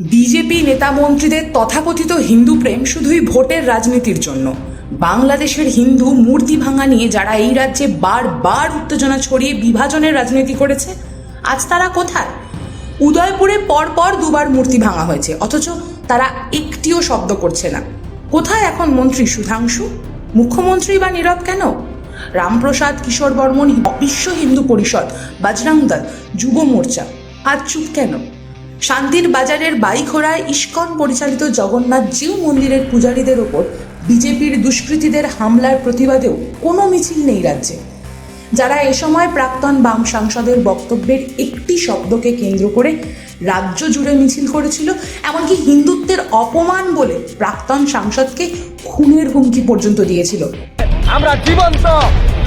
BJP নেতা মন্ত্রীদের তথাকথিত হিন্দু প্রেম শুধুই ভোটের রাজনীতির জন্য। বাংলাদেশের হিন্দু মূর্তি ভাঙা নিয়ে যারা এই রাজ্যে বারবার উত্তেজনা ছড়িয়ে বিভাজনের রাজনীতি করেছে, আজ তারা কোথায়? উদয়পুরে পরপর দুবার মূর্তি ভাঙা হয়েছে, অথচ তারা একটিও শব্দ করছে না। কোথায় এখন মন্ত্রী সুধাংশু? মুখ্যমন্ত্রী বা নীরব কেন? রামপ্রসাদ, কিশোর বর্মন বিশ্ব হিন্দু পরিষদ, বাজরাং দল, যুব মোর্চা, আজ চুপ কেন? শান্তির বাজারের বাইখোড়ায় ইস্কন পরিচালিত জগন্নাথ জিউ মন্দিরের পূজারীদের ওপর বিজেপির দুষ্কৃতীদের হামলার প্রতিবাদেও কোনো মিছিল নেই রাজ্যে। যারা এ সময় প্রাক্তন বাম সাংসদের বক্তব্যের একটি শব্দকে কেন্দ্র করে রাজ্য জুড়ে মিছিল করেছিল এমনকি হিন্দুত্বের অপমান বলে প্রাক্তন সাংসদকে খুনের হুমকি পর্যন্ত দিয়েছিল। আমরা জীবন্ত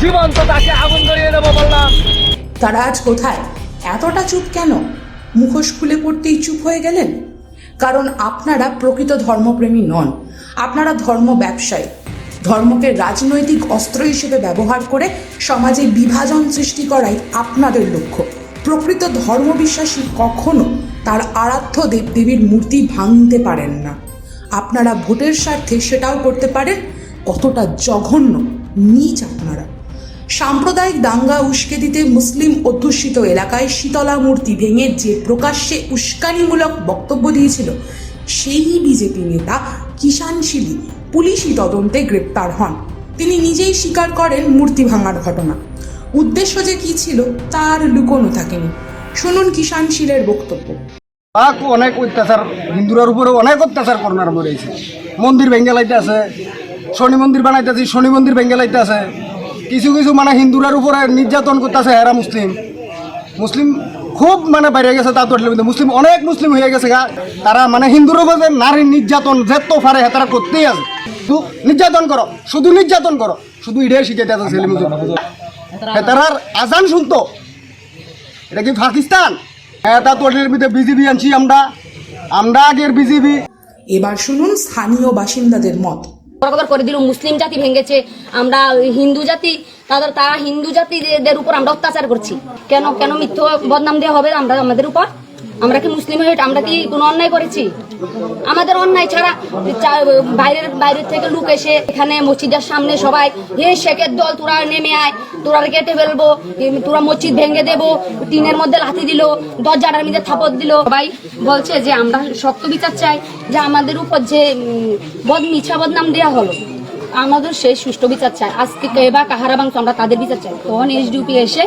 জীবন্ত তাকে আগুন ধরিয়ে দেবো বললাম। তারা আজ কোথায়? এতটা চুপ কেন? মুখোশ খুলে পড়তেই চুপ হয়ে গেলেন? কারণ আপনারা প্রকৃত ধর্মপ্রেমী নন। আপনারা ধর্ম ব্যবসায়ী। ধর্মকে রাজনৈতিক অস্ত্র হিসেবে ব্যবহার করে সমাজে বিভাজন সৃষ্টি করাই আপনাদের লক্ষ্য। প্রকৃত ধর্মবিশ্বাসী কখনো তার আরাধ্য দেবদেবীর মূর্তি ভাঙতে পারেন না। আপনারা ভোটের স্বার্থে সেটাও করতে পারেন। কতটা জঘন্য, নিচ আপনারা। সাম্প্রদায়িক দাঙ্গা উস্কে দিতে মুসলিম অধ্যুষিত এলাকায় শীতলা মূর্তি ভেঙে যে প্রকাশ্যে উস্কানিমূলক বক্তব্য দিয়েছিল, সেই বিজেপি নেতা কিষাণশীলী পুলিশি তদন্তে গ্রেপ্তার হন। তিনি নিজেই স্বীকার করেন মূর্তি ভাঙার ঘটনা। উদ্দেশ্য যে কি ছিল, তার লুকোনো থাকেনি। শুনুন কিষাণশীলের বক্তব্য। তাকে অনেক অত্যাচার, হিন্দুরার উপরে অনেক অত্যাচার করোনার মরেছে মন্দির ভেঙ্গে লাইতে আছে, শনি মন্দির বানাইতেছি শনি মন্দির ভেঙ্গে লাইতে আছে। কিছু কিছু মানে হিন্দুরার উপরে নির্যাতন করতেছে এরা মুসলিম। মুসলিম খুব মানে বাইরে গেছে তা তো মুসলিম অনেক মুসলিম হয়ে গেছে গা। তারা মানে হিন্দুর উপরে নারীর নির্যাতন যেত পারে তারা করতেই আছে। নির্যাতন করো, শুধু নির্যাতন করো, শুধু ইডে শিখাইতে আছে ছেলে মুসলিম তারার আজান শুনতো। এটা কি পাকিস্তান? হ্যাঁ তা ভিতরে বিজেপি আনছি আমরা। আমরা আগের বিজেপি এবার শুনুন স্থানীয় বাসিন্দাদের মত। বরাবর করে দিল মুসলিম জাতি ভেঙেছে, আমরা হিন্দু জাতি, তাদের তারা হিন্দু জাতিদের উপর আমরা অত্যাচার করছি। কেন কেন মিথ্য বদনাম দেওয়া হবে আমরা আমাদের উপর? আমরা কি মুসলিম হয়ে আমরা কি কোনো অন্যায় করেছি? আমাদের অন্যায় ছাড়া বাইরের বাইরের থেকে লোক এসে এখানে মসজিদের সামনে সবাই, হে শেখের দল, তোরা নেমে আয়, তোরা কেটে ফেলব তোরা মসজিদ ভেঙে দেবো। টিনের মধ্যে লাথি দিল, দরজাটার মধ্যে থাপত দিল। সবাই বলছে যে, আমরা সত্য বিচার চাই যে আমাদের উপর যে বদ মিছা বদনাম দেওয়া হলো। আমাদের সেই সুষ্ঠু বিচার চাই। আজকে কে বা কাহারা বাংশ আমরা তাদের বিচার চাই। তখন এইচডিউপি এসে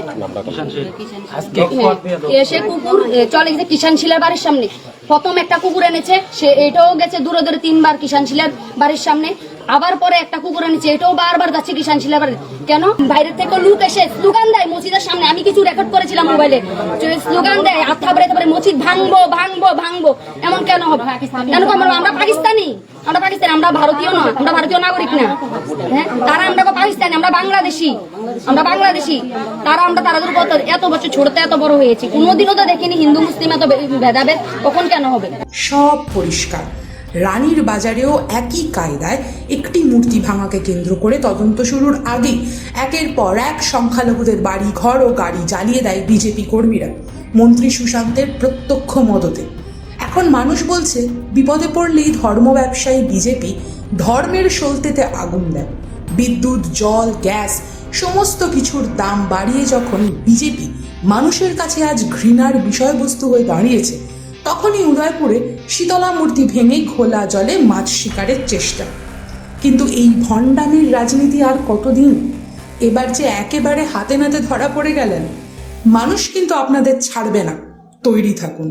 এসে কুকুর চলে গেছে কিষান শিলার বাড়ির সামনে। প্রথম একটা কুকুর এনেছে সে এটাও গেছে দূরে দূরে তিনবার কিষান শিলার বাড়ির সামনে। আবার পরে একটা কুকুর এনেছে এটাও বারবার যাচ্ছে কিষান শিলার বাড়ি কেন? বাইরে থেকে লুক এসে স্লোগান দেয় মসজিদের সামনে। আমি কিছু রেকর্ড করেছিলাম মোবাইলে। স্লোগান দেয় আত্মা বেড়ে তারপরে মসজিদ ভাঙবো ভাঙবো ভাঙবো। এমন কেন হবে? কেন আমরা আমরা পাকিস্তানি। আমরা পাকিস্তানি, আমরা ভারতীয় না আমরা ভারতীয় নাগরিক না। হ্যাঁ? তারা আমরা পাকিস্তানি, আমরা বাংলাদেশি আমরা বাংলাদেশি। তারা, আমরা তাদের উপর এত বছর ছোটতে এত বড় হয়েছি, কোনোদিনও তো দেখিনি হিন্দু, মুসলিম এত ভেদাভেদ কখন কেন হবে? সব পরিষ্কার। রানীর বাজারেও একই কায়দায় একটি মূর্তি ভাঙাকে কেন্দ্র করে তদন্ত শুরুর আগে একের পর এক সংখ্যালঘুদের বাড়ি ঘর ও গাড়ি জ্বালিয়ে দেয় বিজেপি কর্মীরা। মন্ত্রী সুশান্তের প্রত্যক্ষ মদতে এখন মানুষ বলছে, বিপদে পড়লেই ধর্ম ব্যবসায়ী বিজেপি ধর্মের সলতেতে আগুন দেয়। বিদ্যুৎ, জল, গ্যাস, সমস্ত কিছুর দাম বাড়িয়ে যখন বিজেপি মানুষের কাছে আজ ঘৃণার বিষয়বস্তু হয়ে দাঁড়িয়েছে, তখনই উদয়পুরে শীতলা মূর্তি ভেঙে ঘোলা জলে মাছ শিকারের চেষ্টা। কিন্তু এই ভণ্ডামির রাজনীতি আর কতদিন? এবার যে একেবারে হাতে নাতে ধরা পড়ে গেলেন, মানুষ কিন্তু আপনাদের ছাড়বে না। তৈরি থাকুন।